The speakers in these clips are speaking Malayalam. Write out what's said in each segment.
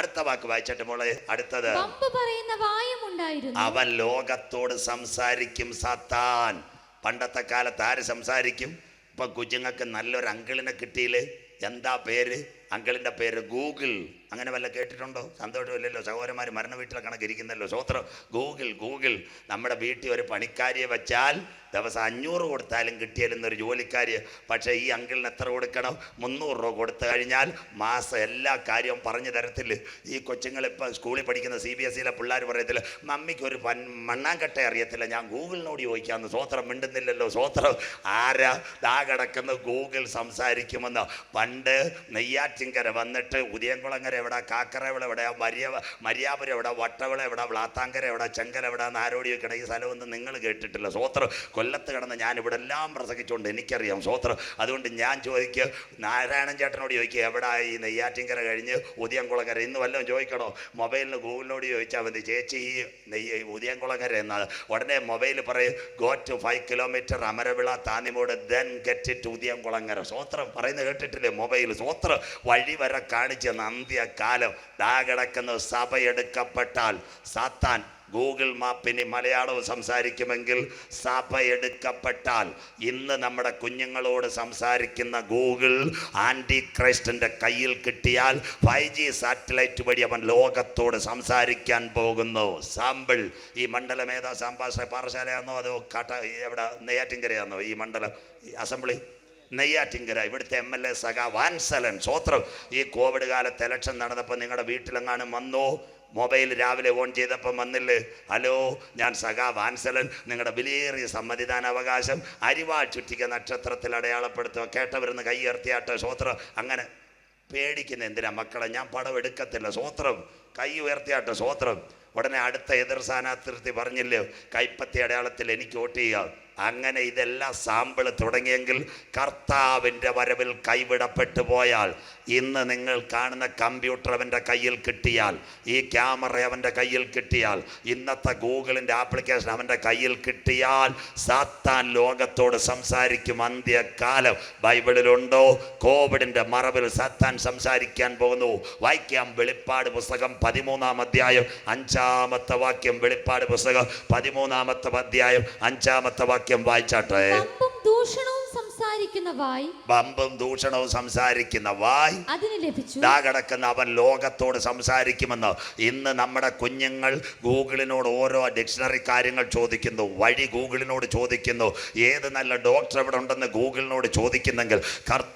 അടുത്ത വാക്ക് വായിച്ചിട്ട് മോളെ അടുത്തത്. പറയുന്ന വായുമുണ്ടായിരുന്നു. അവൻ ലോകത്തോട് സംസാരിക്കും സത്താൻ. പണ്ടത്തെ കാലത്ത് ആര് സംസാരിക്കും? ഇപ്പൊ കുഞ്ഞുങ്ങൾക്ക് നല്ലൊരു അങ്കിളിനെ കിട്ടിയില്ലേ? എന്താ പേര്? അങ്കിളിന്റെ പേര് ഗൂഗിൾ. അങ്ങനെ വല്ല കേട്ടിട്ടുണ്ടോ? സന്തോഷമില്ലല്ലോ. സഹോദരന്മാർ മരണ വീട്ടിലെ കണക്കിരിക്കുന്നല്ലോ. സ്വത്രം ഗൂഗിൾ ഗൂഗിൾ. നമ്മുടെ വീട്ടിൽ ഒരു പണിക്കാരിയെ വെച്ചാൽ ദിവസം അഞ്ഞൂറ് കൊടുത്താലും കിട്ടിയാലും ഒരു ജോലിക്കാരിയെ. പക്ഷേ ഈ അങ്കിളിന് എത്ര കൊടുക്കണം? മുന്നൂറ് രൂപ കൊടുത്തു കഴിഞ്ഞാൽ മാസം എല്ലാ കാര്യവും പറഞ്ഞു തരത്തില്ല? ഈ കൊച്ചുങ്ങൾ ഇപ്പം സ്കൂളിൽ പഠിക്കുന്ന സി ബി എസ് സിയിലെ പിള്ളേർ പറയത്തില്ല മമ്മിക്ക് ഒരു പൻ മണ്ണാങ്കട്ട അറിയത്തില്ല. ഞാൻ ഗൂഗിളിനോട് ചോദിക്കാമെന്ന്. സ്വോത്രം മിണ്ടുന്നില്ലല്ലോ. സ്വോത്രം ആരാ? ദാ കിടക്കുന്ന ഗൂഗിൾ സംസാരിക്കുമെന്ന്. പണ്ട് നെയ്യാറ്റിങ്കര വന്നിട്ട് ഉദയംകുളങ്ങര എവിടെ? കാക്കറവിള എവിടെ? മരിയ മരിയാപുരം എവിടെ? വട്ടവിള എവിടെ? വ്ളാത്താങ്കര എവിടെ? ചെങ്കൽ എവിടെ നാരോടി വെക്കണം ഈ സ്ഥലമൊന്നും നിങ്ങൾ കേട്ടിട്ടില്ല. സ്വോത്രം കൊല്ലത്ത് കിടന്ന് ഞാൻ ഇവിടെ എല്ലാം പ്രസംഗിച്ചുകൊണ്ട് എനിക്കറിയാം സ്വോത്രം അതുകൊണ്ട് ഞാൻ ചോദിക്കുക നാരായണൻ ചേട്ടനോട് ചോദിക്കുക എവിടെ ഈ നെയ്യാറ്റിങ്കര കഴിഞ്ഞ് ഉദയംകുളങ്ങര? ഇന്ന് വല്ലതും ചോദിക്കണോ? മൊബൈലിന് ഗൂഗിളിനോട് ചോദിച്ചാൽ മതി. ചേച്ചി ഈ നെയ്യ് ഉദയംകുളങ്ങര എന്നാണ് ഉടനെ മൊബൈൽ പറയും go to five kilometre Amaravila Thannimodu then get it Udayamkulangara. സ്വോത്രം പറയുന്നത് കേട്ടിട്ടില്ലേ മൊബൈൽ സ്വോത്രം വഴി വരെ കാണിച്ച അന്ത്യകാലം ദാ കിടക്കുന്ന സഭ എടുക്കപ്പെട്ടാൽ സാത്താൻ ഗൂഗിൾ മാപ്പിന് മലയാളവും സംസാരിക്കുമെങ്കിൽ സഭ എടുക്കപ്പെട്ടാൽ ഇന്ന് നമ്മുടെ കുഞ്ഞുങ്ങളോട് സംസാരിക്കുന്ന ഗൂഗിൾ ആന്റി ക്രൈസ്റ്റിന്റെ കയ്യിൽ കിട്ടിയാൽ ഫൈവ് ജി സാറ്റലൈറ്റ് വഴി അവൻ ലോകത്തോട് സംസാരിക്കാൻ പോകുന്നു. സാമ്പിൾ ഈ മണ്ഡലം ഏതാ സാമ്പാശ്ര പാറശാലയാണോ അതോ കാട്ട എവിടെ? നെയ്യാറ്റിങ്കരയാണോ ഈ മണ്ഡലം? അസംബ്ലി? നെയ്യാറ്റിങ്കര ഇവിടുത്തെ എം എൽ എ സഖാ വാൻസലൻ സ്വത്രം. ഈ കോവിഡ് കാലത്ത് ഇലക്ഷൻ നടന്നപ്പോൾ നിങ്ങളുടെ വീട്ടിലെങ്ങാനും വന്നോ? മൊബൈൽ രാവിലെ ഓൺ ചെയ്തപ്പം വന്നില്ലേ? ഹലോ ഞാൻ സഖാ വാൻസലൻ നിങ്ങളുടെ വിലയേറിയ സമ്മതിദാന അവകാശം അരിവാൾ ചുറ്റിക്ക നക്ഷത്രത്തിൽ അടയാളപ്പെടുത്തുക കേട്ടവരുന്ന് കൈ ഉയർത്തിയാട്ടെ സ്വത്രം. അങ്ങനെ പേടിക്കുന്ന എന്തിനാ മക്കളെ ഞാൻ പടം എടുക്കത്തില്ല സ്വത്രം. കൈ ഉയർത്തിയാട്ട സ്വത്രം. ഉടനെ അടുത്ത എതിർ സ്ഥാനാർത്ഥി പറഞ്ഞില്ലേ? കൈപ്പത്തി അടയാളത്തിൽ എനിക്ക് വോട്ട് ചെയ്യുക അങ്ങനെ ഇതെല്ലാം സാമ്പിൾ തുടങ്ങിയെങ്കിൽ കർത്താവിന്റെ വരവിൽ കൈവിടപ്പെട്ടു പോയാൽ ഇന്ന് നിങ്ങൾ കാണുന്ന കമ്പ്യൂട്ടർ അവന്റെ കയ്യിൽ കിട്ടിയാൽ ഈ ക്യാമറ അവന്റെ കയ്യിൽ കിട്ടിയാൽ ഇന്നത്തെ ഗൂഗിളിന്റെ ആപ്ലിക്കേഷൻ അവന്റെ കയ്യിൽ കിട്ടിയാൽ സാത്താൻ ലോകത്തോട് സംസാരിക്കും അന്ത്യകാലം. ബൈബിളിലുണ്ടോ? കോവിഡിന്റെ മറവിൽ സാത്താൻ സംസാരിക്കാൻ പോകുന്നു. വായിക്കാം വെളിപ്പാട് പുസ്തകം പതിമൂന്നാം അധ്യായം അഞ്ചാമത്തെ വാക്യം വെളിപ്പാട് പുസ്തകം പതിമൂന്നാമത്തെ അധ്യായം അഞ്ചാമത്തെ വാക്യം. വായിച്ചാട്ടെ. വമ്പും ദൂഷണവും സംസാരിക്കുന്ന വായ് ബമ്പും ദൂഷണവും സംസാരിക്കുന്ന വായ് അതിന് ലഭിച്ചു. ദാ കിടക്കുന്ന അവൻ ലോകത്തോട് സംസാരിക്കുമെന്ന്. ഇന്ന് നമ്മുടെ കുഞ്ഞുങ്ങൾ ഗൂഗിളിനോട് ഓരോ ഡിക്ഷണറി കാര്യങ്ങൾ ചോദിക്കുന്നു വഴി ഗൂഗിളിനോട് ചോദിക്കുന്നു. ഏത് നല്ല ഡോക്ടർ ഇവിടെ ഉണ്ടെന്ന് ഗൂഗിളിനോട് ചോദിക്കുന്നെങ്കിൽ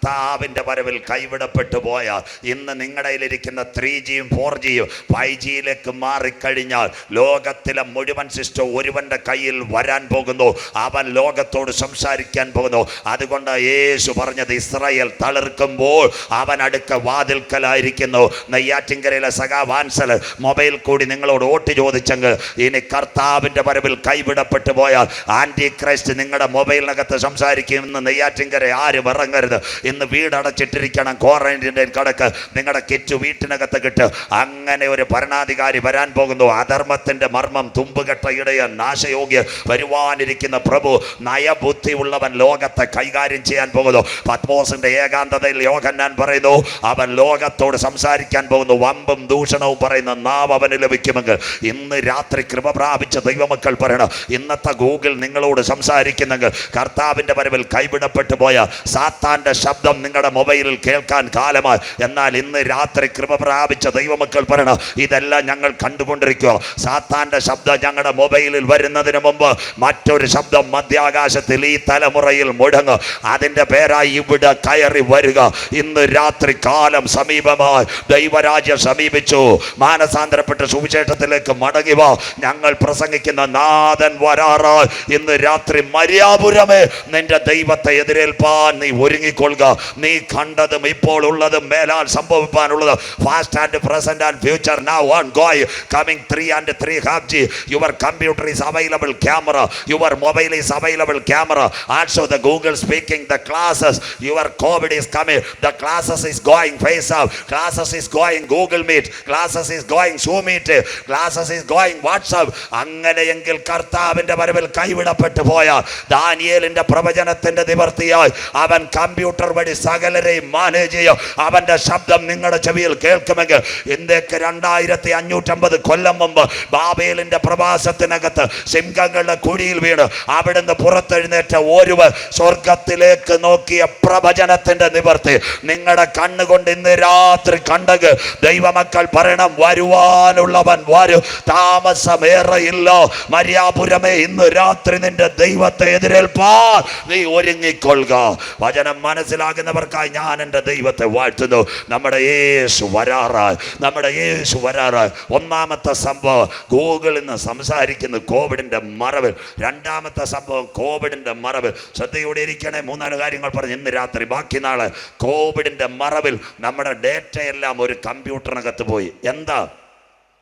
കർത്താവിന്റെ വരവിൽ കൈവിടപ്പെട്ടു പോയാൽ ഇന്ന് നിങ്ങളുടെ കയ്യിലിരിക്കുന്ന ത്രീ ജിയും ഫോർ ജിയും ഫൈവ് ജിയിലേക്ക് മാറിക്കഴിഞ്ഞാൽ ലോകത്തിലെ മുഴുവൻ സിസ്റ്റം ഒരുവന്റെ കയ്യിൽ വരാൻ പോകുന്നു. അവൻ ലോകത്തോട് സംസാരിക്കാൻ പോകുന്നു. അതുകൊണ്ട് യേശു പറഞ്ഞത് ഇസ്രായേൽ തളിർക്കുമ്പോൾ അവൻ അടുക്ക വാതിൽക്കലായിരിക്കുന്നു. നെയ്യാറ്റിങ്കരയിലെ സഖാവാൻസൽ മൊബൈൽ കൂടി നിങ്ങളോട് ഓട്ട് ചോദിച്ചെങ്കിൽ ഇനി കർത്താവിന്റെ വരവിൽ കൈവിടപ്പെട്ടു പോയാൽ ആന്റി ക്രൈസ്റ്റ് നിങ്ങളുടെ മൊബൈലിനകത്ത് സംസാരിക്കുമെന്ന് നെയ്യാറ്റിങ്കര ആരും ഇറങ്ങരുത്. ഇന്ന് വീടടച്ചിട്ടിരിക്കണം. ക്വാറന്റൈൻ കടക്ക് നിങ്ങളുടെ കെറ്റു വീട്ടിനകത്ത് കിട്ട്. അങ്ങനെ ഒരു ഭരണാധികാരി വരാൻ പോകുന്നു. അധർമ്മത്തിന്റെ മർമ്മം തുമ്പുകെട്ട ഇടയ നാശയോഗ്യ വരുവാനിരിക്കുന്ന പ്രഭു നയബുദ്ധി ഉള്ളവൻ ലോകത്തെ കൈകാര്യം ചെയ്യാൻ പോകുന്നു. പത്മോസിന്റെ ഏകാന്തതയിൽ യോഹന്നാൻ പറയുന്നു അവൻ ലോകത്തോട് സംസാരിക്കാൻ പോകുന്നു. വമ്പും ദൂഷണവും പറയുന്ന നാം അവന് ലഭിക്കുമെങ്കിൽ ഇന്ന് രാത്രി കൃപ പ്രാപിച്ച ദൈവമക്കൾ പറയണം. ഇന്നത്തെ ഗൂഗിൾ നിങ്ങളോട് സംസാരിക്കുന്നെങ്കിൽ കർത്താവിന്റെ വരവിൽ കൈവിടപ്പെട്ടു പോയ സാത്താന്റെ ശബ്ദം നിങ്ങളുടെ മൊബൈലിൽ കേൾക്കാൻ കാലമായി. എന്നാൽ ഇന്ന് രാത്രി കൃപ പ്രാപിച്ച ദൈവമക്കൾ പറയണം ഇതെല്ലാം ഞങ്ങൾ കണ്ടുകൊണ്ടിരിക്കുക. സാത്താന്റെ ശബ്ദം ഞങ്ങളുടെ മൊബൈലിൽ വരുന്നതിന് മുമ്പ് മറ്റൊരു ശബ്ദം മധ്യാകാശത്തിൽ ഈ തലമുറയിൽ മുടങ്ങ അതിന്റെ പേരായി ഇവിടെ കയറി വരിക. ഇന്ന് രാത്രി കാലം സമീപമായി. ദൈവരാജ്യം സമീപിച്ചു. മാനസാന്തരപ്പെട്ട സുവിശേഷത്തിലേക്ക് മടങ്ങി വാ. ഞങ്ങൾ പ്രസംഗിക്കുന്ന നാഥൻ വരാറായി. ഇന്ന് രാത്രി മര്യാപുരമേ നിന്റെ ദൈവത്തെ എതിരേൽപ്പാൻ നീ ഒരുങ്ങിക്കൊള്ളുക. നീ കണ്ടതും ഇപ്പോൾ ഉള്ളതും മേലാൽ സംഭവിക്കാനുള്ളത് past and present and future now on ഗോയ് coming three and three half G your computer is available camera your mobile is available camera also the Google speaking the classes your Covid is coming the classes is going face up. Classes is going Google Meet classes is going Zoom meet classes is going WhatsApp അങ്ങനെയെങ്കിൽ കർത്താവിന്റെ വരവിൽ കൈവിടപ്പെട്ടു പോയ ദാനിയേലിന്റെ പ്രവചനത്തിന്റെ നിവർത്തിയായി അവൻ കമ്പ്യൂട്ടർ വഴി സകലരെയും മാനേജ് ചെയ്യും. അവന്റെ ശബ്ദം നിങ്ങളുടെ ചെവിയിൽ കേൾക്കുമെങ്കിൽ ഇന്ത്യയ്ക്ക് രണ്ടായിരത്തി അഞ്ഞൂറ്റമ്പത് കൊല്ലം മുമ്പ് ബാബേലിന്റെ പ്രവാസത്തിനകത്ത് സിംഹങ്ങളുടെ കുഴിയിൽ വീണ്. അവിടുന്ന് പുറത്തെഴുന്നേറ്റ ഒരുവ സ്വർഗത്തിലേക്ക് നോക്കിയ പ്രവചനത്തിന്റെ നിവർത്തി. നിങ്ങളുടെ കണ്ണുകൊണ്ട് ഇന്ന് രാത്രി കണ്ടെങ്കിൽ ദൈവമക്കൾ പറയണം വരുവാനുള്ളവൻ വരും. താമസമേറെയില്ല. മര്യാപുരമേ ഇന്ന് രാത്രി നിന്റെ ദൈവത്തെ എതിരേൽപ്പാൻ നീ ഒരുങ്ങിക്കൊള്ളുക. വചനം മനസ്സിലാകുന്നവർക്കായി ഞാൻ എന്റെ ദൈവത്തെ വാഴ്ത്തുന്നു. നമ്മുടെ യേശു വരാറാ നമ്മുടെ യേശു വരാറാ ഒന്നാമത്തെ സംഭവം ഗൂഗിളിൽ നിന്ന് സംസാരിക്കുന്നു കോവിഡിന്റെ മറവിൽ. രണ്ടാമത്തെ സംഭവം കോവിഡിന്റെ മറവിൽ. ശ്രദ്ധയോടെ ഇരിക്കണേ മൂന്നാൽ കാര്യങ്ങൾ പറഞ്ഞു ഇന്ന് രാത്രി. ബാക്കി നാളെ കോവിഡിന്റെ മറവിൽ നമ്മുടെ ഡേറ്റയെല്ലാം ഒരു കമ്പ്യൂട്ടറിനകത്ത് പോയി. എന്താ?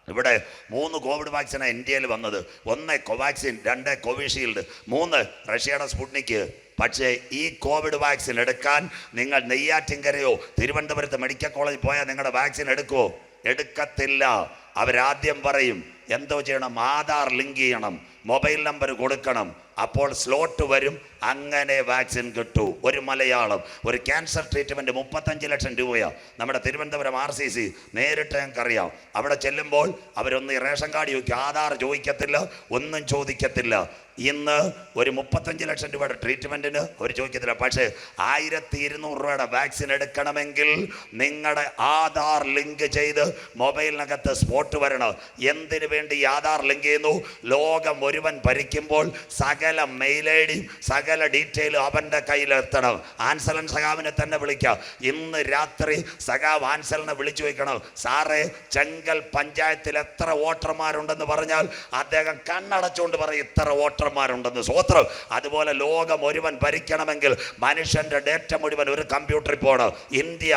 ഇവിടെ മൂന്ന് കോവിഡ് വാക്സിനാണ് ഇന്ത്യയിൽ വന്നത്. ഒന്ന് കോവാക്സിൻ രണ്ട് കോവിഷീൽഡ് മൂന്ന് റഷ്യയുടെ സ്പുട്നിക്ക് പക്ഷേ ഈ കോവിഡ് വാക്സിൻ എടുക്കാൻ നിങ്ങൾ നെയ്യാറ്റിങ്കരയോ തിരുവനന്തപുരത്ത് മെഡിക്കൽ കോളേജിൽ പോയാൽ നിങ്ങളുടെ വാക്സിൻ എടുക്കുമോ എടുക്കത്തില്ല. അവരാദ്യം പറയും എന്തോ ചെയ്യണം? ആധാർ ലിങ്ക് ചെയ്യണം. മൊബൈൽ നമ്പർ കൊടുക്കണം. അപ്പോൾ സ്ലോട്ട് വരും. അങ്ങനെ വാക്സിൻ കിട്ടൂ. ഒരു മലയാളം ഒരു ക്യാൻസർ ട്രീറ്റ്മെന്റ് മുപ്പത്തഞ്ച് ലക്ഷം രൂപയാണ് നമ്മുടെ തിരുവനന്തപുരം ആർ സി സി നേരിട്ട് ഞങ്ങൾക്കറിയാം. അവിടെ ചെല്ലുമ്പോൾ അവരൊന്ന് റേഷൻ കാർഡ് ചോദിക്കും. ആധാർ ചോദിക്കത്തില്ല ഒന്നും ചോദിക്കത്തില്ല. ഇന്ന് ഒരു മുപ്പത്തഞ്ച് ലക്ഷം രൂപയുടെ ട്രീറ്റ്മെന്റിന് അവർ ചോദിക്കത്തില്ല. പക്ഷേ ആയിരത്തി ഇരുന്നൂറ് രൂപയുടെ വാക്സിൻ എടുക്കണമെങ്കിൽ നിങ്ങളുടെ ആധാർ ലിങ്ക് ചെയ്ത് മൊബൈലിനകത്ത് സ്പോട്ട് വരണം. എന്തിനു വേണ്ടി ആധാർ ലിങ്ക് ചെയ്യുന്നു? ലോകം ഒരുവൻ ഭരിക്കുമ്പോൾ സകല മെയിൽ ഐ ഡിയും സകല ഡീറ്റെയിലും അവന്റെ കയ്യിലെത്തണം ആൻസലൻ സഖാവിനെ തന്നെ വിളിക്കാം. ഇന്ന് രാത്രി സഖാവ് ആൻസലിനെ വിളിച്ചു വയ്ക്കണം. സാറേ ചെങ്കൽ പഞ്ചായത്തിൽ എത്ര വോട്ടർമാരുണ്ടെന്ന് പറഞ്ഞാൽ അദ്ദേഹം കണ്ണടച്ചുകൊണ്ട് പറയും ഇത്ര വോട്ടർമാരുണ്ടെന്ന്. സ്വോത്രം അതുപോലെ ലോകം ഒരുവൻ ഭരിക്കണമെങ്കിൽ മനുഷ്യന്റെ ഡേറ്റ മുഴുവൻ ഒരു കമ്പ്യൂട്ടറിൽ പോകണം. India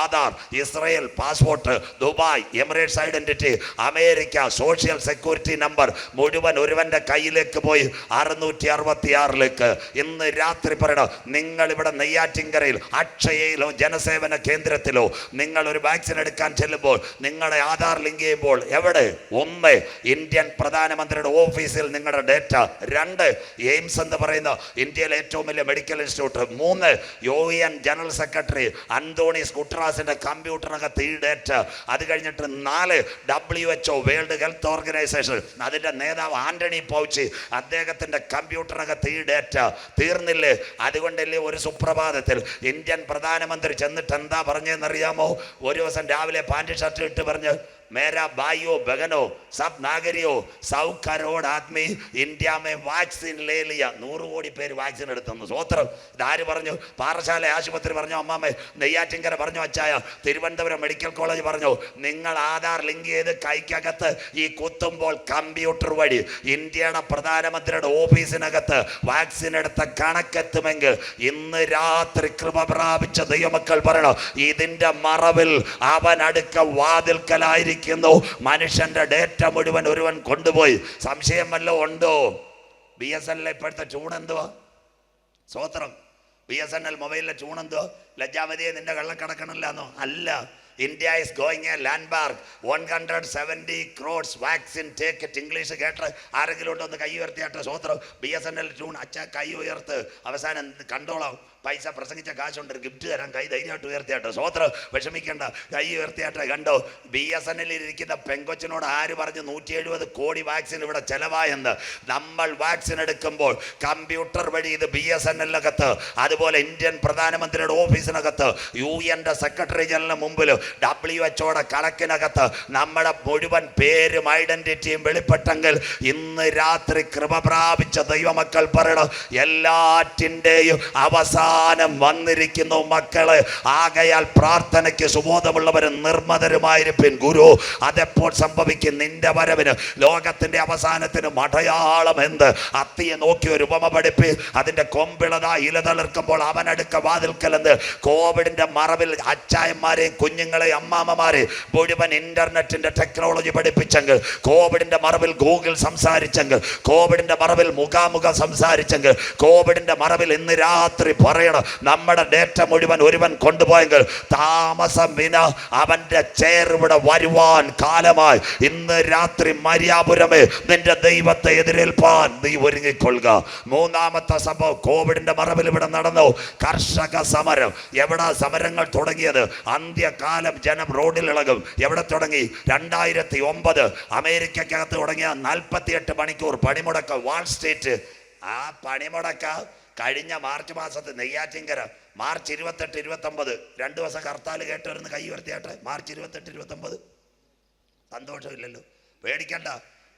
Aadhaar Israel passport Dubai Emirates identity America social security number മുഴുവൻ ഒരുവന്റെ കയ്യിലേക്ക് പോയി. അറുന്നൂറ്റി അറുപത്തി ആറിലേക്ക് ഇന്ന് രാത്രി പറയണം നിങ്ങൾ ഇവിടെ നെയ്യാറ്റിങ്കരയിൽ അക്ഷയയിലോ ജനസേവന കേന്ദ്രത്തിലോ നിങ്ങൾ ഒരു വാക്സിൻ എടുക്കാൻ ചെല്ലുമ്പോൾ നിങ്ങളുടെ ആധാർ ലിങ്ക് ചെയ്യുമ്പോൾ എവിടെ? ഒന്ന് ഇന്ത്യൻ പ്രധാനമന്ത്രിയുടെ ഓഫീസിൽ നിങ്ങളുടെ ഡേറ്റ. രണ്ട് എയിംസ് എന്ന് പറയുന്ന ഇന്ത്യയിലെ ഏറ്റവും വലിയ മെഡിക്കൽ ഇൻസ്റ്റിറ്റ്യൂട്ട്. മൂന്ന് U N general secretary Antonis കുട്രാസിന്റെ കമ്പ്യൂട്ടറിനകത്ത് ഈ ഡേറ്റ. അത് കഴിഞ്ഞിട്ട് നാല് W H world health organisation. അതിന്റെ നേതാവ് ആന്റണി പൗച്ചി അദ്ദേഹത്തിന്റെ കമ്പ്യൂട്ടറിനകത്ത് ഈ ഡേറ്റ തീർന്നില്ലേ? അതുകൊണ്ടല്ലേ ഒരു സുപ്രഭാതത്തിൽ ഇന്ത്യൻ പ്രധാനമന്ത്രി ചെന്നിട്ട് എന്താ പറഞ്ഞതെന്നറിയാമോ ഒരു ദിവസം രാവിലെ പാന്റ് ഷർട്ട് ഇട്ട് പറഞ്ഞ് मेरा भाइयों बहनों सब नागरियों सौ करोड़ आदमी ഇന്ത്യ മേ വാക്സിൻ ലേ ലിയ നൂറ് കോടി പേര് വാക്സിൻ എടുത്തെന്ന് സ്വോത്രം ഇതാര് പറഞ്ഞു പാറശാല ആശുപത്രി പറഞ്ഞു അമ്മാമ്മേ നെയ്യാറ്റിങ്കര പറഞ്ഞു അച്ചായ തിരുവനന്തപുരം മെഡിക്കൽ കോളേജ് പറഞ്ഞു നിങ്ങൾ ആധാർ ലിങ്ക് ചെയ്ത് കൈക്കകത്ത് ഈ കുത്തുമ്പോൾ കമ്പ്യൂട്ടർ വഴി ഇന്ത്യയുടെ പ്രധാനമന്ത്രിയുടെ ഓഫീസിനകത്ത് വാക്സിൻ എടുത്ത കണക്കെത്തുമെങ്കിൽ ഇന്ന് രാത്രി കൃപ പ്രാപിച്ച ദൈവമക്കൾ പറയണം ഇതിന്റെ മറവിൽ അവൻ അടുക്ക വാതിൽക്കലായിരിക്കുന്നു മനുഷ്യന്റെ ഡേറ്റ മുഴുവൻ ഒരുവൻ കൊണ്ടുപോയി. സംശയം വല്ലതും ഉണ്ടോ? ബി എസ് എൽ ഇപ്പോഴത്തെ ചൂടെന്തുവാ സ്വോത്രം. ബി എസ് എൻ എൽ മൊബൈലിലെ ചൂണെന്തോ ലജ്ജാവതിയെ നിന്റെ കള്ളക്കടക്കണില്ലാന്നോ അല്ല. India is going a landmark one hundred seventy crores vaccine take it English കേട്ട് ആരെങ്കിലും ഉണ്ടോ? ഒന്ന് കൈ ഉയർത്തിയാട്ടെ സ്വോത്രം. B S N L tune അച്ഛ കൈ ഉയർത്ത്. അവസാനം കണ്ടോളാം. പൈസ പ്രസംഗിച്ച കാശുണ്ട് ഗിഫ്റ്റ് തരാൻ കൈ ധൈര്യമായിട്ട് ഉയർത്തിയാട്ടോ സ്വോത്രം വിഷമിക്കേണ്ട. കൈ ഉയർത്തിയാട്ടെ കണ്ടോ? ബി എസ് എൻ എല്ലിൽ ഇരിക്കുന്ന പെങ്കൊച്ചിനോട് ആര് പറഞ്ഞു നൂറ്റി എഴുപത് കോടി വാക്സിൻ ഇവിടെ ചെലവായെന്ന്? നമ്മൾ വാക്സിൻ എടുക്കുമ്പോൾ കമ്പ്യൂട്ടർ വഴി ഇത് ബി എസ് എൻ എല്ലിനകത്ത് അതുപോലെ ഇന്ത്യൻ പ്രധാനമന്ത്രിയുടെ ഓഫീസിനകത്ത് യു എന്റെ സെക്രട്ടറി ജനറലിന് മുമ്പിൽ ഡബ്ല്യു എച്ച്ഒയുടെ കണക്കിനകത്ത് നമ്മുടെ മുഴുവൻ പേരും ഐഡന്റിറ്റിയും വെളിപ്പെട്ടെങ്കിൽ ഇന്ന് രാത്രി കൃപ പ്രാപിച്ച ദൈവമക്കൾ പറയണം എല്ലാറ്റിന്റെയും അവസാനം വന്നിരിക്കുന്നു മക്കൾ. ആകയാൽ പ്രാർത്ഥനയ്ക്ക് സുബോധമുള്ളവരും നിർമ്മതരുമായിരിക്കും ഗുരു അതെപ്പോൾ സംഭവിക്കും? നിന്റെ വരവിന്. ലോകത്തിന്റെ അവസാനത്തിന് മടയാളം എന്ത്? അത്തിയെ നോക്കി ഒരു ഉപമ പഠിപ്പി. അതിന്റെ കൊമ്പിളത ഇലതളിർക്കുമ്പോൾ അവനടുക്ക വാതിൽക്കലെന്ന് കോവിഡിന്റെ മറവിൽ അച്ചായന്മാരെയും കുഞ്ഞുങ്ങളെയും അമ്മാമ്മമാരെ മുഴുവൻ ഇന്റർനെറ്റിന്റെ ടെക്നോളജി പഠിപ്പിച്ചെങ്കിൽ കോവിഡിന്റെ മറവിൽ ഗൂഗിൾ സംസാരിച്ചെങ്കിൽ കോവിഡിന്റെ മറവിൽ മുഖാമുഖം സംസാരിച്ചെങ്കിൽ കോവിഡിന്റെ മറവിൽ ഇന്ന് രാത്രി പറയണം പറയണം നമ്മുടെ ഡേറ്റ മുഴുവൻ ഒരുവൻ കൊണ്ടുപോയെങ്കിൽ താമസം വിന അവന്റെ ചേർവിടെ വരുവാൻ കാലമായി. ഇന്ന് രാത്രി മര്യാപുരമേ നിന്റെ ദൈവത്തെ എതിരേൽപ്പാൻ നീ ഒരുങ്ങിക്കൊള്ളുക. മൂന്നാമത്തെ സംഭവം കോവിഡിന്റെ മറവിൽ ഇവിടെ നടന്നു. കർഷക സമരം. എവിടെ സമരങ്ങൾ തുടങ്ങിയത്? അന്ത്യകാലം ജനം റോഡിൽ ഇളകും. എവിടെ തുടങ്ങി? രണ്ടായിരത്തി ഒമ്പത് അമേരിക്കക്കകത്ത് തുടങ്ങിയ നാൽപ്പത്തിയെട്ട് മണിക്കൂർ പണിമുടക്ക് വാൾ സ്ട്രീറ്റ്. ആ പണിമുടക്ക കഴിഞ്ഞ മാർച്ച് മാസത്തെ നെയ്യാറ്റിങ്കര മാർച്ച് ഇരുപത്തെട്ട് ഇരുപത്തൊമ്പത് രണ്ടു ദിവസം ഹർത്താൽ കേട്ടവരുന്ന് കൈ ഉയർത്തിയാട്ടെ? മാർച്ച് ഇരുപത്തെട്ട് ഇരുപത്തൊമ്പത്. സന്തോഷമില്ലല്ലോ. പേടിക്കണ്ട.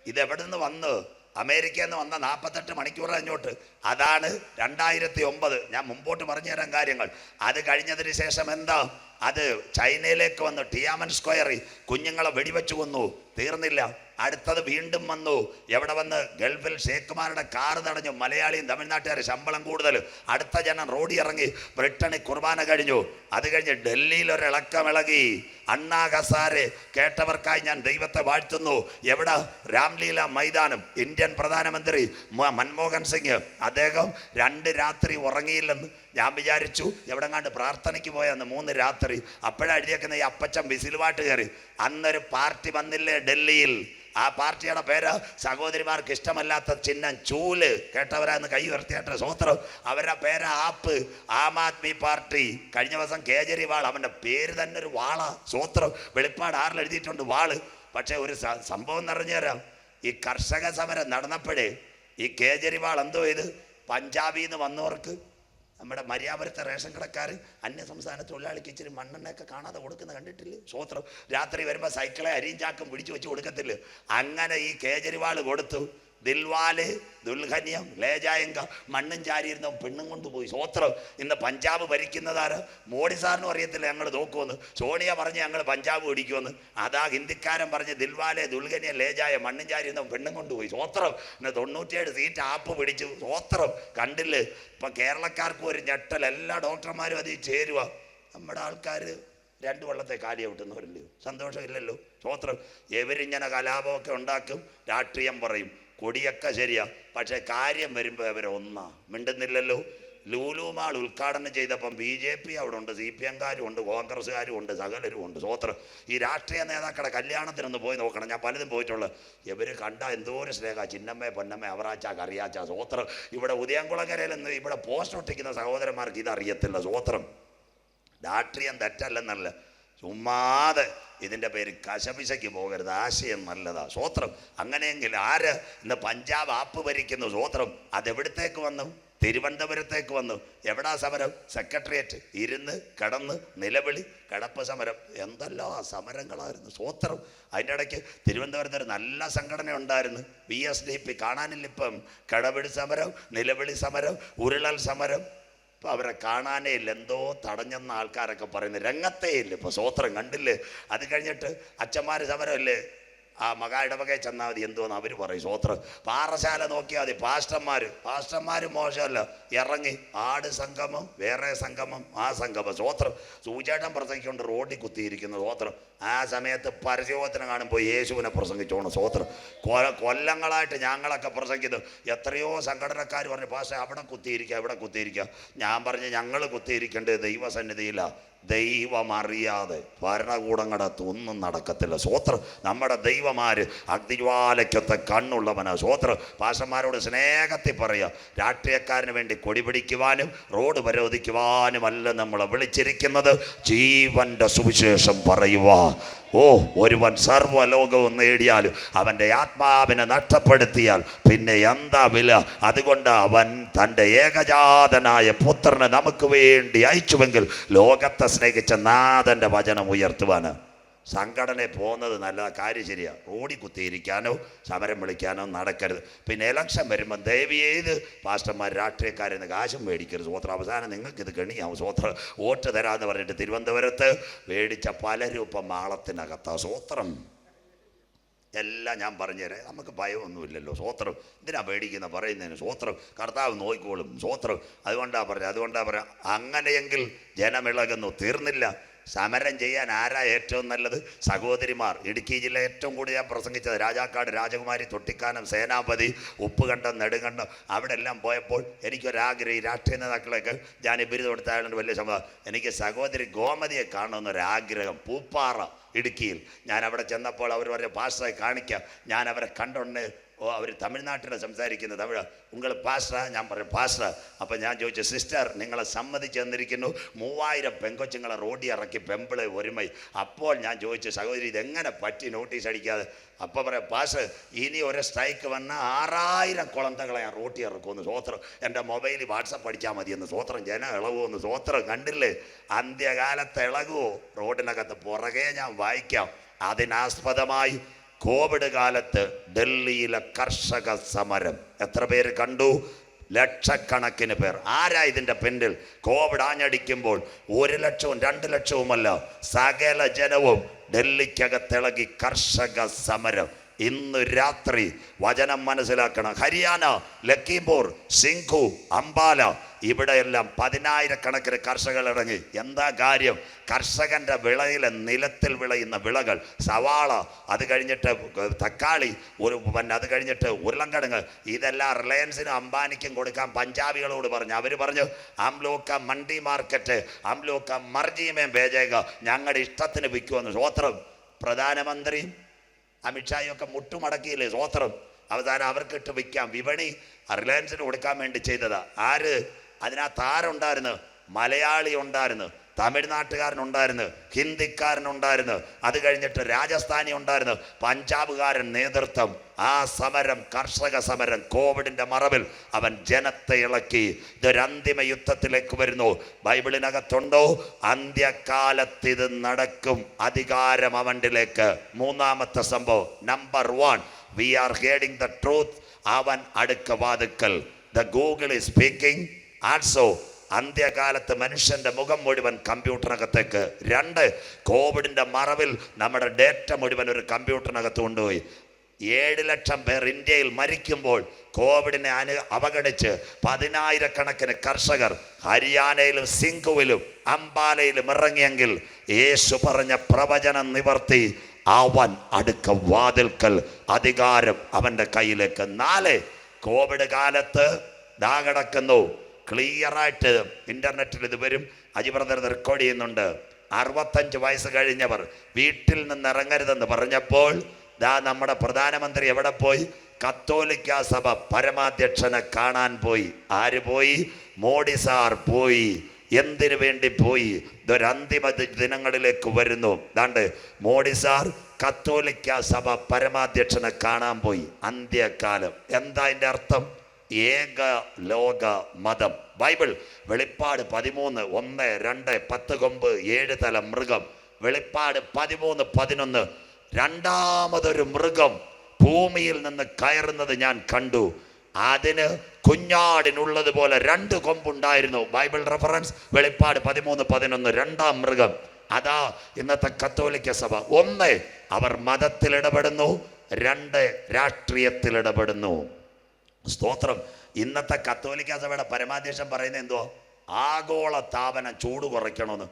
ഇത് എവിടെ നിന്ന് വന്ന്? അമേരിക്കയിൽ നിന്ന് വന്ന നാൽപ്പത്തെട്ട് മണിക്കൂർ കഴിഞ്ഞോട്ട് അതാണ് രണ്ടായിരത്തി ഒമ്പത് ഞാൻ മുമ്പോട്ട് പറഞ്ഞു തരാൻ കാര്യങ്ങൾ. അത് കഴിഞ്ഞതിന് ശേഷം എന്താ? അത് ചൈനയിലേക്ക് വന്ന് ടിയാമൻ സ്ക്വയറിൽ കുഞ്ഞുങ്ങളെ വെടിവെച്ചു കൊന്നു. തീർന്നില്ല. അടുത്തത് വീണ്ടും വന്നു. എവിടെ വന്ന്? ഗൾഫിൽ ഷേഖുമാരുടെ കാർ തടഞ്ഞു. മലയാളിയും തമിഴ്നാട്ടുകാർ ശമ്പളം കൂടുതൽ. അടുത്ത ജനം റോഡി ഇറങ്ങി ബ്രിട്ടണിൽ കുർബാന കഴിഞ്ഞു. അത് കഴിഞ്ഞ് ഡൽഹിയിൽ ഒരു ഇളക്കമിളകി. അണ്ണാ ഹസാരെ കേട്ടവർക്കായി ഞാൻ ദൈവത്തെ വാഴ്ത്തുന്നു. എവിടെ? രാംലീല മൈതാനം. ഇന്ത്യൻ പ്രധാനമന്ത്രി മൻമോഹൻ സിംഗ്. അദ്ദേഹം രണ്ട് രാത്രി ഉറങ്ങിയില്ലെന്ന് ഞാൻ വിചാരിച്ചു എവിടെങ്ങാണ്ട് പ്രാർത്ഥനയ്ക്ക് പോയെന്ന് മൂന്ന് രാത്രി. അപ്പോഴാണ് എഴുതിയേക്കുന്ന ഈ അപ്പച്ചൻ വിസിലുമായിട്ട് കയറി. അന്നൊരു പാർട്ടി വന്നില്ലേ ഡൽഹിയിൽ? ആ പാർട്ടിയുടെ പേര് സഹോദരിമാർക്ക് ഇഷ്ടമല്ലാത്ത ചിഹ്നം ചൂൽ. കേട്ടവരാന്ന് കൈ ഉയർത്തിയേട്ട സൂത്രം അവരുടെ പേര് ആപ്പ്. ആം ആദ്മി പാർട്ടി. കഴിഞ്ഞ ദിവസം കേജരിവാൾ അവന്റെ പേര് തന്നെ ഒരു വാള സൂത്രം വെളിപ്പാട് ആറിൽ എഴുതിയിട്ടുണ്ട് വാൾ. പക്ഷേ ഒരു സംഭവം നിറഞ്ഞു തരാം. ഈ കർഷക സമരം നടന്നപ്പോഴേ ഈ കേജരിവാൾ എന്തോ ഇത് പഞ്ചാബിൽ നിന്ന് വന്നവർക്ക് നമ്മുടെ മര്യാപുരത്തെ റേഷൻ കടക്കാർ അന്യ സംസ്ഥാന തൊഴിലാളിക്ക് ഇച്ചിരി മണ്ണെണ്ണയൊക്കെ കാണാതെ കൊടുക്കുന്ന കണ്ടിട്ടില്ലേ? സ്വോത്രം. രാത്രി വരുമ്പോൾ സൈക്കിളെ അരിയും ചാക്കും പിടിച്ചു വെച്ച് കൊടുക്കത്തില്ല? അങ്ങനെ ഈ കേജരിവാൾ കൊടുത്തു. ദിൽവാൽ ദുൽഖന്യം ലേജായങ്ക മണ്ണും ചാരിയിരുന്ന പെണ്ണും കൊണ്ടുപോയി. സ്വോത്രം ഇന്ന് പഞ്ചാബ് ഭരിക്കുന്നതാര്? മോഡി സാറിനും അറിയത്തില്ല ഞങ്ങൾ നോക്കുമെന്ന് സോണിയ പറഞ്ഞ് ഞങ്ങൾ പഞ്ചാബ് പിടിക്കുമെന്ന് അതാ ഹിന്ദിക്കാരൻ പറഞ്ഞ് ദിൽവാലെ ദുൽഖന്യ ലേജായ മണ്ണും ചാരിയിരുന്ന പെണ്ണും കൊണ്ടുപോയി. സ്വോത്രം ഇന്ന് തൊണ്ണൂറ്റിയേഴ് സീറ്റ് ആപ്പ് പിടിച്ചു. സ്വോത്രം കണ്ടില്ല? ഇപ്പൊ കേരളക്കാർക്കും ഒരു ഞെട്ടൽ. എല്ലാ ഡോക്ടർമാരും അതിൽ ചേരുക നമ്മുടെ ആൾക്കാർ രണ്ട് വെള്ളത്തെ കാലി വിട്ടുന്നവരില്ലയോ സന്തോഷമില്ലല്ലോ? സ്വോത്രം എവരിങ്ങനെ കലാപമൊക്കെ ഉണ്ടാക്കും? രാഷ്ട്രീയം പറയും. കൊടിയൊക്കെ ശരിയാ. പക്ഷെ കാര്യം വരുമ്പോൾ അവർ ഒന്നാ. മിണ്ടുന്നില്ലല്ലോ. ലൂലുമാൾ ഉദ്ഘാടനം ചെയ്തപ്പം ബി ജെ പി അവിടെ ഉണ്ട് സി പി എംകാരും ഉണ്ട് കോൺഗ്രസ്സുകാരും ഉണ്ട് സകലരും ഉണ്ട്. സ്വോത്രം ഈ രാഷ്ട്രീയ നേതാക്കളുടെ കല്യാണത്തിനൊന്ന് പോയി നോക്കണം. ഞാൻ പലതും പോയിട്ടുള്ളത് ഇവർ കണ്ട എന്തോ ഒരു സ്നേഹ. ചിന്നമ്മ പൊന്നമ്മ അവറാച്ച കറിയാച്ച സ്വോത്രം ഇവിടെ ഉദയംകുളങ്ങരയിലെന്ന് ഇവിടെ പോസ്റ്റ് ഒട്ടിക്കുന്ന സഹോദരന്മാർക്ക് ഇതറിയത്തില്ല സ്വോത്രം രാഷ്ട്രീയം തെറ്റല്ലെന്നല്ല. ചുമ്മാതെ ഇതിന്റെ പേര് കശപിശയ്ക്ക് പോകരുത്. ആശയം നല്ലതാ. സ്വോത്രം. അങ്ങനെയെങ്കിൽ ആര് ഇന്ന് പഞ്ചാബ് ആപ്പ് ഭരിക്കുന്നു? സ്വോത്രം. അതെവിടത്തേക്ക് വന്നു? തിരുവനന്തപുരത്തേക്ക് വന്നു. എവിടാ സമരം? സെക്രട്ടേറിയറ്റ്. ഇരുന്ന് കടന്ന് നിലവിളി കടപ്പ് സമരം. എന്തെല്ലാം സമരങ്ങളായിരുന്നു. സ്വോത്രം. അതിന്റെ ഇടയ്ക്ക് തിരുവനന്തപുരത്ത് ഒരു നല്ല സംഘടന ഉണ്ടായിരുന്നു. B S D P. കാണാനില്ല ഇപ്പം. കടപിടി സമരം നിലവിളി സമരം ഉരുളൽ സമരം. ഇപ്പൊ അവരെ കാണാനേ ഇല്ല. എന്തോ തടഞ്ഞെന്ന ആൾക്കാരൊക്കെ പറയുന്നത് രംഗത്തേ ഇല്ല. ഇപ്പോൾ സ്വോത്രം കണ്ടില്ലേ? അത് കഴിഞ്ഞിട്ട് അച്ഛന്മാർ സമരമല്ലേ? ആ മകാ ഇടവകയെ ചെന്നാൽ മതി എന്തോന്ന് അവർ പറയും. സ്വോത്രം. പാറശാല നോക്കിയാൽ മതി. പാസ്റ്റർമാർ പാസ്റ്റർമാർ മോശമല്ല. ഇറങ്ങി. ആട് സംഗമം വേറെ സംഗമം ആ സംഗമം. സ്വോത്രം. സൂചേട്ടൻ പ്രസംഗിക്കൊണ്ട് റോഡിൽ കുത്തിയിരിക്കുന്നു. സ്വോത്രം. ആ സമയത്ത് പരസ്യോത്തരം കാണുമ്പോൾ യേശുവിനെ പ്രസംഗിച്ചോണം. സ്വോത്രം. കൊ കൊല്ലങ്ങളായിട്ട് ഞങ്ങളൊക്കെ പ്രസംഗിക്കുന്നു. എത്രയോ സംഘടനക്കാർ പറഞ്ഞു പാസ്റ്റർ അവിടെ കുത്തിയിരിക്കുക ഇവിടെ കുത്തിയിരിക്കുക ഞാൻ പറഞ്ഞു ഞങ്ങൾ കുത്തിയിരിക്കേണ്ടത് ദൈവസന്നിധിയിലാണ് ദൈവം അറിയാതെ ഭരണകൂടങ്ങളകത്ത് ഒന്നും നടക്കത്തില്ല. സ്വോത്ര നമ്മുടെ ദൈവമാര് അഗ്നിജ്വാലയ്ക്കൊത്ത കണ്ണുള്ളവനാ. സ്വോത്ര പാഷന്മാരോട് സ്നേഹത്തിൽ പറയുക രാഷ്ട്രീയക്കാരന് വേണ്ടി കൊടി പിടിക്കുവാനും റോഡ് അല്ല നമ്മളെ വിളിച്ചിരിക്കുന്നത്. ജീവന്റെ സുവിശേഷം പറയുവാ. ഓ ഒരുവൻ സർവലോകവും നേടിയാൽ അവന്റെ ആത്മാവിനെ നഷ്ടപ്പെടുത്തിയാൽ പിന്നെ എന്താ വില? അതുകൊണ്ട് അവൻ തന്റെ ഏകജാതനായ പുത്രനെ നമുക്ക് വേണ്ടി അയച്ചുവെങ്കിൽ ലോകത്തെ സ്നേഹിച്ച നാഥന്റെ വചനം ഉയർത്തുവാന് സംഘടന പോകുന്നത് നല്ല കാര്യം ശരിയാണ് റോഡിൽ കുത്തിയിരിക്കാനോ സമരം വിളിക്കാനോ നടക്കരുത്. പിന്നെ ഇലക്ഷൻ വരുമ്പോൾ ദയവ് ചെയ്ത് പാസ്റ്റർമാർ രാഷ്ട്രീയക്കാരിൽ നിന്ന് കാശും മേടിക്കരുത്. സ്വോത്രം അവസാനം നിങ്ങൾക്ക് ഇത് കെണിയാവും. സ്വോത്ര വോട്ട് തരാമെന്ന് പറഞ്ഞിട്ട് തിരുവനന്തപുരത്ത് മേടിച്ച പലരും ഇപ്പം മാളത്തിനകത്താ സ്വോത്രം എല്ലാം ഞാൻ പറഞ്ഞുതരാം. നമുക്ക് ഭയമൊന്നുമില്ലല്ലോ സ്വോത്രം എന്തിനാ പേടിക്കുന്ന? പറയുന്നതിന് സ്വോത്രം കർത്താവ് നോക്കിക്കോളും. സ്വോത്രം അതുകൊണ്ടാണ് പറയാം അതുകൊണ്ടാണ് പറയാം അങ്ങനെയെങ്കിൽ ജനമിളകുന്നു. തീർന്നില്ല. സമരം ചെയ്യാൻ ആരാ ഏറ്റവും നല്ലത്? സഹോദരിമാർ. ഇടുക്കി ജില്ല ഏറ്റവും കൂടുതൽ ഞാൻ പ്രസംഗിച്ചത് രാജാക്കാട് രാജകുമാരി തൊട്ടിക്കാനം സേനാപതി ഉപ്പുകണ്ടം നെടുങ്കണ്ടം അവിടെ എല്ലാം പോയപ്പോൾ എനിക്കൊരാഗ്രഹം ഈ രാഷ്ട്രീയ നേതാക്കളൊക്കെ ഞാൻ ബിരുദം കൊടുത്തായതുകൊണ്ട് വലിയ സംഭവം എനിക്ക് സഹോദരി ഗോമതിയെ കാണണമെന്നൊരാഗ്രഹം. പൂപ്പാറ ഇടുക്കിയിൽ. ഞാൻ അവിടെ ചെന്നപ്പോൾ അവർ പറഞ്ഞ പാസ്റ്ററെ കാണിക്കാം. ഞാൻ അവരെ കണ്ടുണ്ട് ഓ അവർ തമിഴ്നാട്ടിൽ സംസാരിക്കുന്നത്. തമിഴ് ഉങ്ങൾ പാസ്റ്റ ഞാൻ പറഞ്ഞു പാസ്റ്റ അപ്പം ഞാൻ ചോദിച്ചു സിസ്റ്റർ നിങ്ങളെ സമ്മതിച്ച് തന്നിരിക്കുന്നു. മൂവായിരം പെങ്കൊച്ചുങ്ങളെ റോഡി ഇറക്കി പെമ്പിൾ ഒരുമൈ. അപ്പോൾ ഞാൻ ചോദിച്ചു സഹോദരി ഇതെങ്ങനെ പറ്റി? നോട്ടീസ് അടിക്കാതെ. അപ്പോൾ പറയാം പാസ് ഇനി ഒരു സ്ട്രൈക്ക് വന്ന ആറായിരം കുളന്തകളെ ഞാൻ റോട്ടി ഇറക്കുമെന്ന് സ്വോത്രം എന്റെ മൊബൈലിൽ വാട്സപ്പ് അടിച്ചാൽ മതിയെന്ന് സ്വോത്രം ജന ഇളകുമെന്ന് സ്വോത്രം കണ്ടില്ലേ? അന്ത്യകാലത്ത് ഇളകുമോ റോഡിനകത്ത് പുറകെ ഞാൻ വായിക്കാം. അതിനാസ്പദമായി കോവിഡ് കാലത്ത് ഡൽഹിയിലെ കർഷക സമരം. എത്ര പേര് കണ്ടു? ലക്ഷക്കണക്കിന് പേർ. ആരാ ഇതിന്റെ പിന്നിൽ? കോവിഡ് ആഞ്ഞടിക്കുമ്പോൾ ഒരു ലക്ഷവും രണ്ട് ലക്ഷവുമല്ല സകല ജനവും ഡൽഹിക്കകത്തിളകി കർഷക സമരം. ഇന്ന് രാത്രി വചനം മനസ്സിലാക്കണം. ഹരിയാന ലക്കിംപൂർ സിംഘു അംബാല ഇവിടെയെല്ലാം പതിനായിരക്കണക്കിന് കർഷകർ ഇറങ്ങി. എന്താ കാര്യം? കർഷകന്റെ വിളയിലെ നിലത്തിൽ വിളയുന്ന വിളകൾ സവാള അത് കഴിഞ്ഞിട്ട് തക്കാളി ഒരു പിന്നെ അത് കഴിഞ്ഞിട്ട് ഉരുളൻകിഴങ്ങ് ഇതെല്ലാം റിലയൻസിനും അംബാനിക്കും കൊടുക്കാൻ പഞ്ചാബികളോട് പറഞ്ഞു. അവർ പറഞ്ഞു അംലോക്ക മണ്ടി മാർക്കറ്റ് അംലോക്ക മർജീമേം ബേജേക ഞങ്ങളുടെ ഇഷ്ടത്തിന് വിൽക്കുമെന്ന് സ്വോത്രം പ്രധാനമന്ത്രിയും അമിത്ഷായും ഒക്കെ മുട്ടുമടക്കിയില്ലേ സ്വോത്രം അവസാനം അവർക്ക് ഇട്ട് വിൽക്കാം വിപണി റിലയൻസിന് കൊടുക്കാൻ വേണ്ടി ചെയ്തതാ. ആര്? അതിനകത്ത് ആരുണ്ടായിരുന്നു മലയാളി ഉണ്ടായിരുന്നു. തമിഴ്നാട്ടുകാരനുണ്ടായിരുന്നു ഹിന്ദിക്കാരനുണ്ടായിരുന്നു അത് കഴിഞ്ഞിട്ട് രാജസ്ഥാനി ഉണ്ടായിരുന്നു പഞ്ചാബുകാരൻ നേതൃത്വം ആ സമരം കർഷക സമരം കോവിഡിന്റെ മറവിൽ അവൻ ജനത്തെ ഇളക്കി. ഇതൊരന്തിമ യുദ്ധത്തിലേക്ക് വരുന്നു. ബൈബിളിനകത്തുണ്ടോ? അന്ത്യകാലത്ത് ഇത് നടക്കും. അധികാരം അവന്റിലേക്ക് മൂന്നാമത്തെ സംഭവം നമ്പർ വൺ വി ആർ ഹേഡിങ് ദ ട്രൂത്ത് അവൻ അടുക്ക വാതുക്കൽ the Google is speaking also അന്ത്യകാലത്ത് മനുഷ്യന്റെ മുഖം മുഴുവൻ കമ്പ്യൂട്ടറിനകത്തേക്ക്. രണ്ട് കോവിഡിന്റെ മറവിൽ നമ്മുടെ ഡേറ്റ മുഴുവൻ ഒരു കമ്പ്യൂട്ടറിനകത്ത് കൊണ്ടുപോയി. ഏഴ് ലക്ഷം പേർ ഇന്ത്യയിൽ മരിക്കുമ്പോൾ കോവിഡിനെ അനു അവഗണിച്ച് പതിനായിരക്കണക്കിന് കർഷകർ ഹരിയാനയിലും സിംഗുവിലും അംബാലയിലും ഇറങ്ങിയെങ്കിൽ യേശു പറഞ്ഞ പ്രവചനം നിവർത്തി. അവൻ അടുക്ക വാതിൽക്കൽ അധികാരം അവന്റെ കയ്യിലേക്ക്. നാല് കോവിഡ് കാലത്ത് ദാ കിടക്കുന്നു. ക്ലിയറായിട്ട് ഇന്റർനെറ്റിൽ ഇത് വരും. അജിബ്രദർ റെക്കോർഡ് ചെയ്യുന്നുണ്ട്. അറുപത്തഞ്ച് വയസ്സ് കഴിഞ്ഞവർ വീട്ടിൽ നിന്ന് ഇറങ്ങരുതെന്ന് പറഞ്ഞപ്പോൾ ദാ നമ്മുടെ പ്രധാനമന്ത്രി എവിടെ പോയി? കത്തോലിക്ക സഭ പരമാധ്യക്ഷനെ കാണാൻ പോയി. ആര് പോയി? മോഡി സാർ പോയി. എന്തിനു വേണ്ടി പോയി? ഇതൊരന്തിമ ദിനങ്ങളിലേക്ക് വരുന്നു. ദാണ്ട് മോഡി സാർ കത്തോലിക്ക സഭ പരമാധ്യക്ഷനെ കാണാൻ പോയി. അന്ത്യകാലം. എന്താ അതിന്റെ അർത്ഥം? ഏക ലോക മതം ബൈബിൾ വെളിപ്പാട് പതിമൂന്ന് ഒന്ന് രണ്ട് പത്ത് കൊമ്പ് ഏഴ് തല മൃഗം. വെളിപ്പാട് പതിമൂന്ന് പതിനൊന്ന് രണ്ടാമതൊരു മൃഗം ഭൂമിയിൽ നിന്ന് കയറുന്നത് ഞാൻ കണ്ടു. അതിന് കുഞ്ഞാടിനുള്ളതുപോലെ രണ്ട് കൊമ്പുണ്ടായിരുന്നു. ബൈബിൾ റെഫറൻസ് വെളിപ്പാട് പതിമൂന്ന് പതിനൊന്ന് രണ്ടാം മൃഗം. അതാ ഇന്നത്തെ കത്തോലിക്ക സഭ. ഒന്ന് അവർ മതത്തിൽ ഇടപെടുന്നു രണ്ട് രാഷ്ട്രീയത്തിൽ ഇടപെടുന്നു സ്തോത്രം. ഇന്നത്തെ കത്തോലിക്ക സഭയുടെ പരമാധ്യക്ഷൻ പറയുന്നത് എന്തോ? ആഗോള താപനം ചൂട് കുറയ്ക്കണമെന്ന്.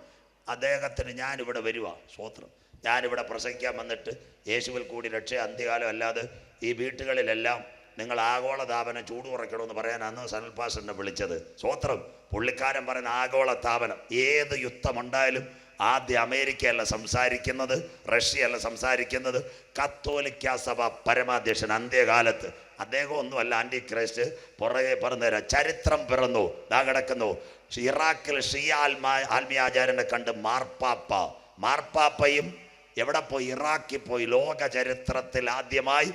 അദ്ദേഹത്തിന് ഞാനിവിടെ വരിക സ്തോത്രം. ഞാനിവിടെ പ്രസംഗിക്കാൻ വന്നിട്ട് യേശുവിൽ കൂടി രക്ഷ അന്ത്യകാലം അല്ലാതെ ഈ വീട്ടുകളിലെല്ലാം നിങ്ങൾ ആഗോള താപനം ചൂട് കുറയ്ക്കണമെന്ന് പറയാൻ അന്ന് സനൽ പാസ്റ്ററിനെ വിളിച്ചത്. സ്തോത്രം. പുള്ളിക്കാരൻ പറയുന്ന ആഗോള താപനം ഏത് യുദ്ധമുണ്ടായാലും ആദ്യ അമേരിക്കയല്ല സംസാരിക്കുന്നത് റഷ്യയല്ല സംസാരിക്കുന്നത് കത്തോലിക്ക സഭ പരമാധ്യക്ഷൻ അന്ത്യകാലത്ത് അദ്ദേഹം ഒന്നുമല്ല ആന്റി ക്രൈസ്റ്റ് പുറകെ പറഞ്ഞുതരാം ചരിത്രം പിറന്നു. ദാ കിടക്കുന്നു. ഇറാഖിൽ ഷിയ ആത്മാ ആത്മീയാചാര്യനെ കണ്ട് മാർപ്പാപ്പ. മാർപ്പാപ്പയും എവിടെ പോയി? ഇറാഖിൽ പോയി. ലോക ചരിത്രത്തിൽ ആദ്യമായി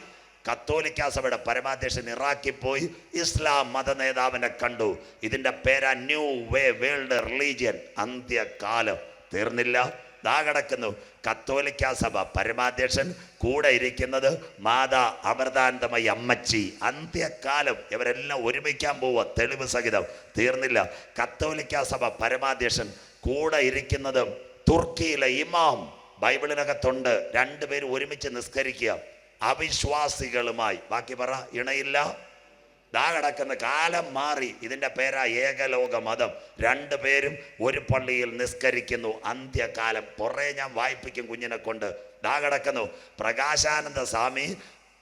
കത്തോലിക്ക സഭയുടെ പരമാധ്യക്ഷൻ ഇറാഖിൽ പോയി. ഇസ്ലാം മത നേതാവിനെ കണ്ടു. ഇതിന്റെ പേരാ ന്യൂ വേ വേൾഡ് റിലീജിയൻ അന്ത്യകാലം. തീർന്നില്ല. ദാ കിടക്കുന്നു. കത്തോലിക്ക സഭ പരമാധ്യക്ഷൻ കൂടെ ഇരിക്കുന്നത് മാതാ അമൃതാനന്ദമയി അമ്മച്ചി. അന്ത്യകാലം ഇവരെല്ലാം ഒരുമിക്കാൻ പോവുക. തെളിവ് സഹിതം. തീർന്നില്ല. കത്തോലിക്ക സഭ പരമാധ്യക്ഷൻ കൂടെ ഇരിക്കുന്നത് തുർക്കിയിലെ ഇമാം ബൈബിളിനകത്തുണ്ട്. രണ്ടുപേരും ഒരുമിച്ച് നിസ്കരിക്കുക. അവിശ്വാസികളുമായി. ബാക്കി പറ ഇണയില്ല? ദാ കിടക്കുന്ന കാലം മാറി. ഇതിന്റെ പേരാ ഏകലോക മതം രണ്ടു പേരും ഒരു പള്ളിയിൽ നിസ്കരിക്കുന്നു. അന്ത്യകാലം കുറേ ഞാൻ വായിപ്പിക്കും കുഞ്ഞിനെ കൊണ്ട്. ദാ കിടക്കുന്നു. പ്രകാശാനന്ദ സ്വാമി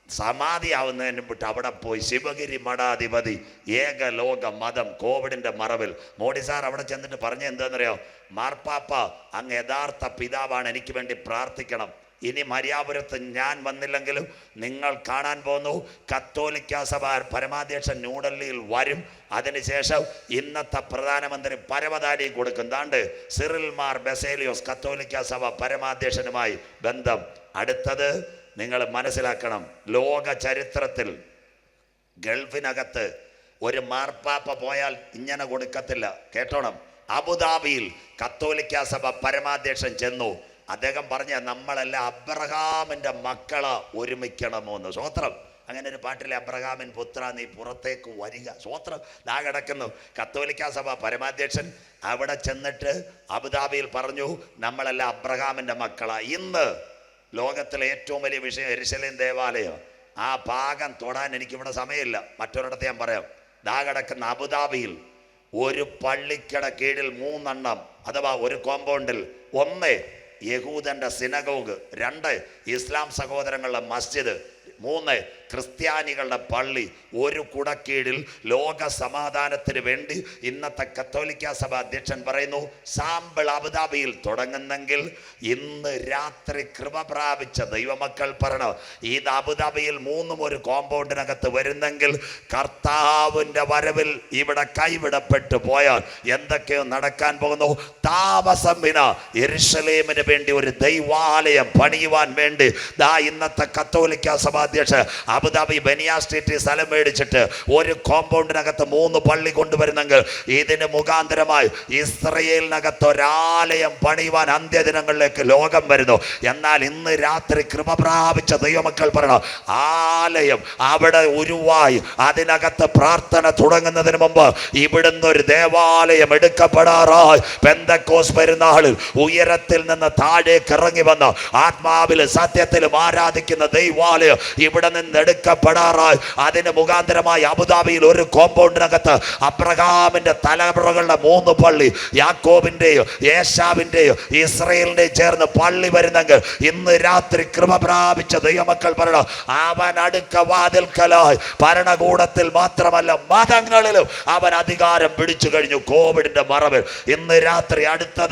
സമാധിയാവുന്നതിന് വിട്ട് അവിടെ പോയി ശിവഗിരി മഠാധിപതി ഏകലോക മതം കോവിഡിന്റെ മറവിൽ. മോഡി സാർ അവിടെ ചെന്നിട്ട് പറഞ്ഞ എന്താണെന്നറിയോ? മാർപ്പാപ്പ അങ്ങ് യഥാർത്ഥ പിതാവാണ്. എനിക്ക് വേണ്ടി പ്രാർത്ഥിക്കണം. ഇനി മര്യാപുരത്ത് ഞാൻ വന്നില്ലെങ്കിലും നിങ്ങൾ കാണാൻ പോകുന്നു. കത്തോലിക്ക സഭ പരമാധ്യക്ഷൻ ന്യൂഡൽഹിയിൽ വരും. അതിനുശേഷം ഇന്നത്തെ പ്രധാനമന്ത്രി പരമതാരി കൊടുക്കും. താണ്ട് സിറിൽ മാർ ബെസേലിയോസ് കത്തോലിക്ക സഭ പരമാധ്യക്ഷനുമായി ബന്ധം. അടുത്തത് നിങ്ങൾ മനസ്സിലാക്കണം. ലോക ചരിത്രത്തിൽ ഗൾഫിനകത്ത് ഒരു മാർപ്പാപ്പ പോയാൽ ഇങ്ങനെ കൊടുക്കത്തില്ല. കേട്ടോണം? അബുദാബിയിൽ കത്തോലിക്ക സഭ പരമാധ്യക്ഷൻ ചെന്നു. അദ്ദേഹം പറഞ്ഞ നമ്മളെല്ലാം അബ്രഹാമിന്റെ മക്കളെ ഒരുമിക്കണമോ എന്ന് സ്വോത്രം. അങ്ങനെ ഒരു പാട്ടിലെ അബ്രഹാമിൻ പുത്ര നീ പുറത്തേക്ക് വരിക. സ്വോത്രം. ദാ കിടക്കുന്നു. കത്തോലിക്കാ സഭ പരമാധ്യക്ഷൻ അവിടെ ചെന്നിട്ട് അബുദാബിയിൽ പറഞ്ഞു നമ്മളെല്ലാം അബ്രഹാമിന്റെ മക്കളാണ് ഇന്ന് ലോകത്തിലെ ഏറ്റവും വലിയ വിഷയം എരിശലേം ദേവാലയം. ആ ഭാഗം തൊടാൻ എനിക്കിവിടെ സമയമില്ല. മറ്റൊരിടത്ത് ഞാൻ പറയാം. ദാ കിടക്കുന്ന അബുദാബിയിൽ ഒരു പള്ളിക്കട കീഴിൽ മൂന്നെണ്ണം അഥവാ ഒരു കോമ്പൗണ്ടിൽ ഒന്ന് യഹൂദന്റെ സിനഗോഗ് രണ്ട് ഇസ്ലാം സഹോദരങ്ങളുടെ മസ്ജിദ് മൂന്ന് ക്രിസ്ത്യാനികളുടെ പള്ളി ഒരു കുടക്കീഴിൽ ലോക സമാധാനത്തിന് വേണ്ടി ഇന്നത്തെ കത്തോലിക്ക സഭ അധ്യക്ഷൻ പറയുന്നു സാമ്പിൾ അബുദാബിയിൽ തുടങ്ങുന്നെങ്കിൽ ഇന്ന് രാത്രി കൃപ പ്രാപിച്ച ദൈവമക്കൾ പറയണം ഇത് അബുദാബിയിൽ മൂന്നും ഒരു കോമ്പൗണ്ടിനകത്ത് വരുന്നെങ്കിൽ കർത്താവിന്റെ വരവിൽ ഇവിടെ കൈവിടപ്പെട്ടു പോയാൽ എന്തൊക്കെയോ നടക്കാൻ പോകുന്നു. താമസം വിന എരുഷലേമിന് വേണ്ടി ഒരു ദൈവാലയം പണിയുവാൻ വേണ്ടി ദാ ഇന്നത്തെ കത്തോലിക്ക സഭാധ്യക്ഷ അബുദാബി ബനിയ സ്ട്രീറ്റിൽ സ്ഥലം മേടിച്ചിട്ട് ഒരു കോമ്പൗണ്ടിനകത്ത് മൂന്ന് പള്ളി കൊണ്ടുവരുന്നെങ്കിൽ ഇതിന് മുഖാന്തരമായി ഇസ്രയേലിനകത്ത് ഒരാലയം പണിയുവാൻ അന്ത്യദിനങ്ങളിലേക്ക് ലോകം വരുന്നു. എന്നാൽ ഇന്ന് രാത്രി കൃപ പ്രാപിച്ച ദൈവമക്കൾ പറയണം ആലയം അവിടെ ഉരുവായി അതിനകത്ത് പ്രാർത്ഥന തുടങ്ങുന്നതിന് മുമ്പ് ഇവിടുന്ന് ഒരു ദേവാലയം എടുക്കപ്പെടാറായി. പെന്തക്കോസ് പെരുന്നാളിൽ ഉയരത്തിൽ നിന്ന് താഴേക്ക് ഇറങ്ങി വന്ന ആത്മാവിലും സത്യത്തിലും ആരാധിക്കുന്ന ദൈവാലയം ഇവിടെ നിന്ന് എടുക്കപ്പെടാറായി. അതിന് മുഖാന്തരമായി അബുദാബിയിൽ ഒരു കോമ്പൗണ്ടിനകത്ത് അബ്രഹാമിന്റെ തലമുറകളുടെ മൂന്ന് പള്ളി യാക്കോബിന്റെയോ യേശാവിന്റെയോ ഇസ്രയേലിന്റെയും ചേർന്ന് പള്ളി വരുന്നെങ്കിൽ ഇന്ന് രാത്രി കൃപ പ്രാപിച്ച ദൈവമക്കൾ പറയണം അവൻ അടുക്ക വാതിൽക്കലായി. ഭരണകൂടത്തിൽ മാത്രമല്ല മതങ്ങളിലും അവൻ അധികാരം പിടിച്ചു കഴിഞ്ഞു കോവിഡിന്റെ മറവിൽ. ഇന്ന് രാത്രി അടുത്തത്